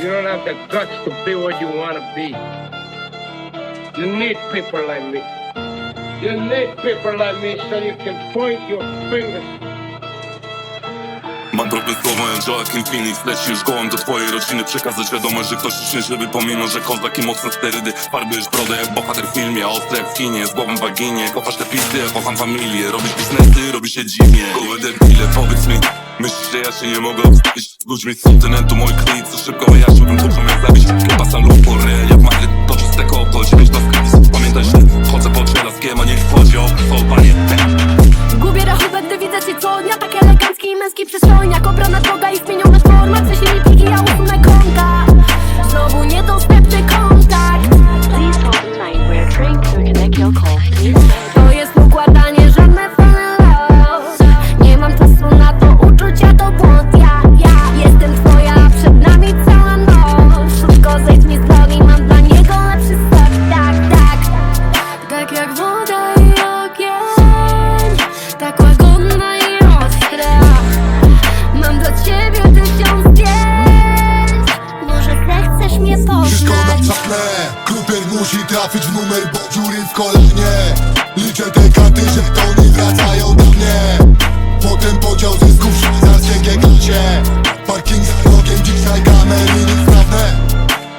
You don't have the guts to be what you want to be. You need people like me. You need people like me so you can point your fingers. Joaquin Phoenix już gołam do twojej rodziny. Przekazać wiadomość, że ktoś szczęśliwy Pomimo, że kozak i mocne sterydy Farbujesz brodę jak bohater w filmie. Ostre w kinie, z głową waginie. Kochasz te pizdy, kocham familię. Robisz biznesy, robi się dziwnie. Gołe debile, powiedz mi się nie mogę odstawić z ludźmi z kontynentu Mój klip, co szybko wyjaśniłbym Kurzą jak zabić. Kiełbasa lub pory. Jak Madryt, to czyste oko Dziewięć basketów, Krupier musi trafić w numer, bo dziury w kolanie Liczę te karty, że to nie wracają do mnie. Potem podział zysków, szwajcarskie gigacie Parking za rogiem, dzisiaj kamery niesprawne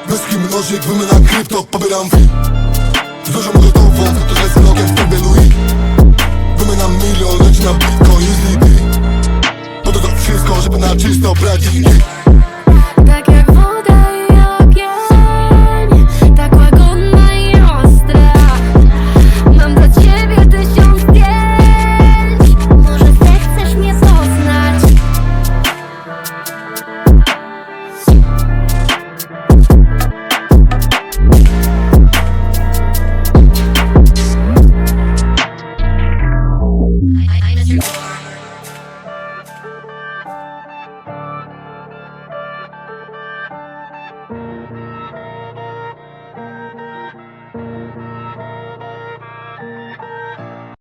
Bez kim mnożyk, wymyna krypto, pobieram Złożę gotową, za to, że z rogiem w tobie Louis. Wymynam milion, leci na bitcoin, easy Po to wszystko, żeby na czysto brać dzięki